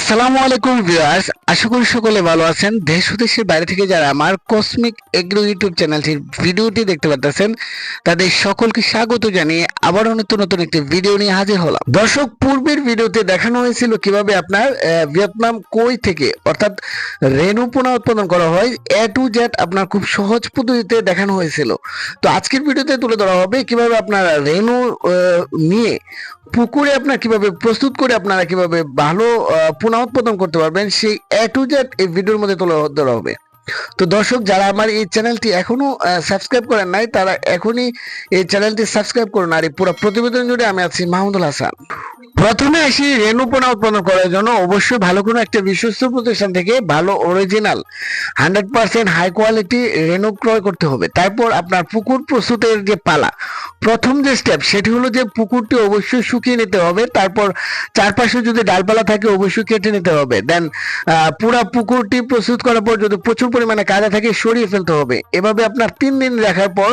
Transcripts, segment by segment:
আসসালামু আলাইকুম ভিউয়ার্স আশা করি সকলে ভালো আছেন। দেশ দেশের বাইরে থেকে যারা আমার কসমিক এগ্রো ইউটিউব চ্যানেলটির ভিডিওটি দেখতে পাচ্ছেন তাদের সকলকে স্বাগত জানিয়ে আবারও নতুন নতুন একটি ভিডিও নিয়ে হাজির হলাম। দর্শক পূর্বের ভিডিওতে দেখানো হয়েছিল কীভাবে আপনার ভিয়েতনাম কই থেকে অর্থাৎ রেণু পোনা উৎপাদন করা হয় এ টু জেড আপনার খুব সহজ পদ্ধতিতে দেখানো হয়েছিল। তো আজকের ভিডিওতে তুলে ধরা হবে কীভাবে আপনার আহ, নিয়ে পুকুরে আপনার কীভাবে প্রস্তুত করে আপনারা কীভাবে ভালো পোনা উৎপাদন করতে পারবেন, সেই এ টু জেড এই ভিডিওর মধ্যে তুলে ধরা হবে। তো দর্শক, যারা আমার এই চ্যানেলটি এখনও সাবস্ক্রাইব করেন নাই, তারা এখনই এই চ্যানেলটি সাবস্ক্রাইব করুন। আর এই পুরো প্রতিবেদন জুড়ে আমি আছি মাহমুদুল হাসান। প্রথমে আসি রেণু পোনা উৎপাদন করার জন্য। অবশ্যই ভালো কোনো একটা বিশ্বস্ত প্রতিষ্ঠান থেকে ভালো original hundred percent high quality রেণু ক্রয় করতে হবে। তারপর আপনার পুকুর প্রস্তুতের যে পালা প্রথম যে স্টেপ সেটি হলো যে পুকুরটি অবশ্যই শুকিয়ে নিতে হবে, তারপর চারপাশে যদি ডালপালা থাকে অবশ্যই কেটে নিতে হবে। দেন পুরা পুকুরটি প্রস্তুত করার পর যদি প্রচুর পরিমাণে কাদা থাকে সরিয়ে ফেলতে হবে। এভাবে আপনার তিন দিন রাখার পর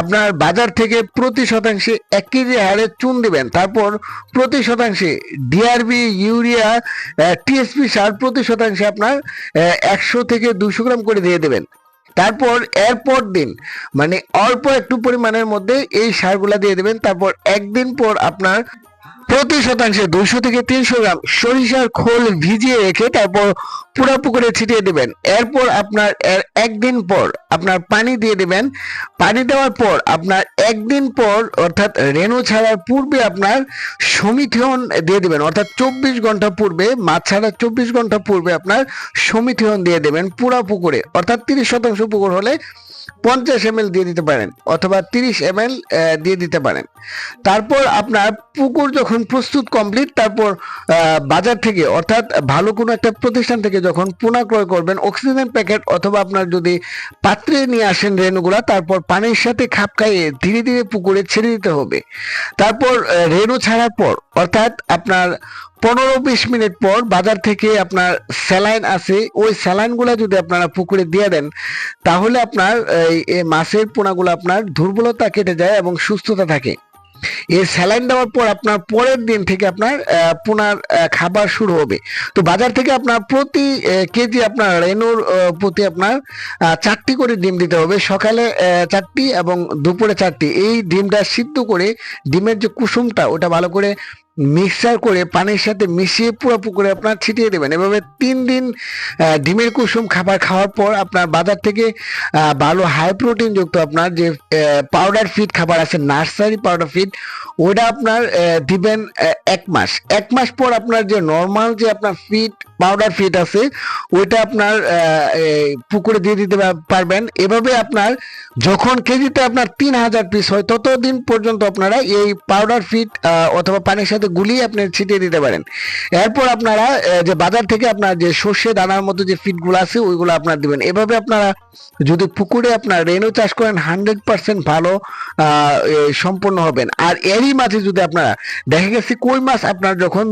আপনার বাজার থেকে প্রতি শতাংশে এক কেজি হারে চুন দিবেন, তারপর প্রতি শতাংশে ডিআরবি ইউরিয়া টিএসপি সার প্রতি শতাংশে আপনার একশো থেকে দুশো গ্রাম করে দিয়ে দেবেন। তারপর এরপর দিন মানে অল্প একটু পরিমাণের মধ্যে এই সারগুলা দিয়ে দেবেন, তারপর একদিন পর আপনার প্রতি শতাংশে দুশো থেকে তিনশো গ্রাম সরিষার খোল ভিজিয়ে রেখে তারপর পুরা পুকুরে ছিটিয়ে দেবেন। এরপর আপনার এর একদিন পর আপনার পানি দিয়ে দেবেন। পানি দেওয়ার পর আপনার একদিন পর অর্থাৎ রেণু ছাড়ার পূর্বে আপনার সমিথিয়ন দিয়ে দেবেন। অর্থাৎ চব্বিশ ঘণ্টা পূর্বে, মাছ ছাড়ার চব্বিশ ঘণ্টা পূর্বে আপনার সমিথিয়ন দিয়ে দেবেন পুরা পুকুরে। অর্থাৎ তিরিশ শতাংশ পুকুর হলে পঞ্চাশ এম দিয়ে দিতে পারেন অথবা তিরিশ এম দিয়ে দিতে পারেন। তারপর আপনার পুকুর যখন প্রস্তুত কমপ্লিট তারপর বাজার থেকে, অর্থাৎ ভালো কোনো একটা প্রতিষ্ঠান থেকে যখন পুনা ক্রয় করবেন অক্সিজেন প্যাকেট অথবা আপনার যদি পাত্রে নিয়ে আসেন রেণুগুলা, তারপর পানির সাথে খাপ খাইয়ে ধীরে ধীরে পুকুরে ছেড়ে দিতে হবে। তারপর রেণু ছাড়ার পর, অর্থাৎ আপনার পনেরো বিশ মিনিট পর বাজার থেকে আপনার স্যালাইন আছে, ওই স্যালাইনগুলো যদি আপনারা পুকুরে দিয়ে দেন, তাহলে আপনার এই মাছের পোনাগুলো আপনার দুর্বলতা কেটে যায় এবং সুস্থতা থাকে। এই স্যালাইন দেওয়ার পর আপনার পরের দিন থেকে আপনার পুনার খাবার শুরু হবে। তো বাজার থেকে আপনার প্রতি কেজি আপনার রেনুর প্রতি আপনার চারটি করে ডিম দিতে হবে। সকালে চারটি এবং দুপুরে চারটি। এই ডিমটা সিদ্ধ করে ডিমের যে কুসুমটা, ওটা ভালো করে মিক্সার করে পানির সাথে মিশিয়ে পুরো পুকুরে আপনার ছিটিয়ে দেবেন। এভাবে তিন দিন ডিমের কুসুম খাবার খাওয়ার পর আপনার বাজার থেকে ভালো হাই প্রোটিন যুক্ত আপনার যে পাউডার ফিড খাবার আছে নার্সারি পাউডার ফিড ওটা আপনার দিবেন এক মাস। এক মাস পর আপনার যে নর্মাল যে আপনার ফিড পাউডার ফিড আছে, ওইটা আপনার পুকুরে দিয়ে দিতে পারবেন। এভাবে আপনার যখন কেজিতে আপনার তিন হাজার পিস হয়, ততদিন পর্যন্ত আপনারা এই পাউডার ফিড অথবা পানির সাথে গুলিয়ে আপনি ছিটিয়ে দিতে পারেন। এরপর আপনারা যে বাজার থেকে আপনার যে সর্ষে, দানার মতো যে ফিডগুলো আছে, ওইগুলো আপনার দিবেন। এভাবে আপনারা যদি পুকুরে আপনার রেনু চাষ করেন হান্ড্রেড পার্সেন্ট ভালো সম্পন্ন হবেন। আর এরই মাঝে যদি আপনারা, দেখা গেছে কই মাছ আপনার যখন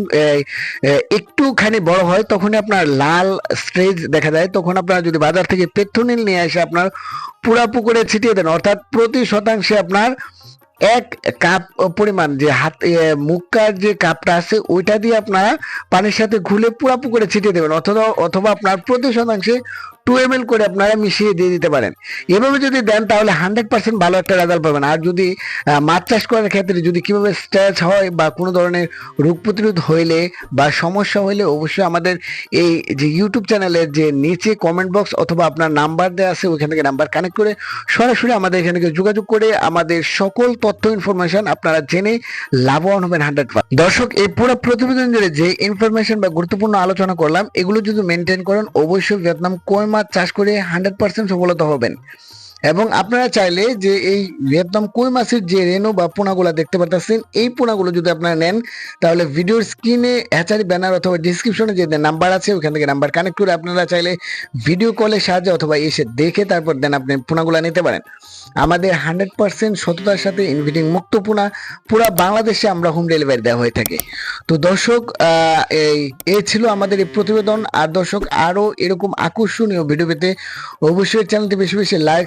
একটুখানি বড় হয়, তখনই আপনার লাল স্ট্রেজ দেখা যায় তখন আপনারা যদি বাজার থেকে পেট্রোনিল নিয়ে এসে আপনার পুরা পুকুরে ছিটিয়ে দেন, অর্থাৎ প্রতি শতাংশে আপনার এক কাপ পরিমাণ যে হাত মুখকার যে কাপটা আছে, ওইটা দিয়ে আপনারা পানির সাথে ঘুলে পুরা পুকুরে ছিটিয়ে দেবেন। অথবা অথবা আপনার প্রতি শতাংশে টু এম করে আপনারা মিশিয়ে দিয়ে দিতে পারেন। এভাবে যদি দেন, তাহলে হান্ড্রেড পার্সেন্ট ভালো একটা রেজাল্ট পাবেন। আর যদি মাছ চাষ করার ক্ষেত্রে যদি কীভাবে স্ট্রেচ হয় বা কোনো ধরনের রোগ প্রতিরোধ হইলে বা সমস্যা হইলে, অবশ্যই আমাদের এই যে ইউটিউব চ্যানেলের যে নিচে কমেন্ট বক্স অথবা আপনার নাম্বার দেওয়া আছে, ওইখান থেকে নাম্বার কানেক্ট করে সরাসরি আমাদের এখানে গিয়ে যোগাযোগ করে আমাদের সকল তথ্য ইনফরমেশন আপনারা জেনে লাভবান হবেন হান্ড্রেড দর্শক, এই পুরো প্রতিবেদন জুড়ে যে ইনফরমেশন বা গুরুত্বপূর্ণ আলোচনা করলাম, এগুলো যদি মেনটেন করেন, অবশ্যই ভিয়েতনাম কই মাছ চাষ করে হান্ড্রেড পার্সেন্ট সফলতা হবেন। এবং আপনারা চাইলে যে এই ভিয়েতনাম কই মাছের যে রেনু বা পোনাগুলো দেখতে পাচ্ছেন এই পোনাগুলো যদি আপনারা নেন, তাহলে ভিডিওর স্ক্রিনে হ্যাচারি ব্যানার অথবা ডিসক্রিপশনে যে নাম্বার আছে, ওখান থেকে নাম্বার কানেক্ট করে আপনারা চাইলে ভিডিও কলের সাহায্যে অথবা এসে দেখে তারপর দেন আপনি পোনাগুলো নিতে পারেন। আমাদের হান্ড্রেড পার্সেন্ট সততার সাথে ইনভিটিং মুক্ত পোনা, পুরা বাংলাদেশে আমরা হোম ডেলিভারি দেওয়া হয়ে থাকে। তো দর্শক এই, এ ছিল আমাদের এই প্রতিবেদন। আর দর্শক আরও এরকম আকর্ষণীয় ভিডিও পেতে অবশ্যই চ্যানেলটি বেশি বেশি লাইক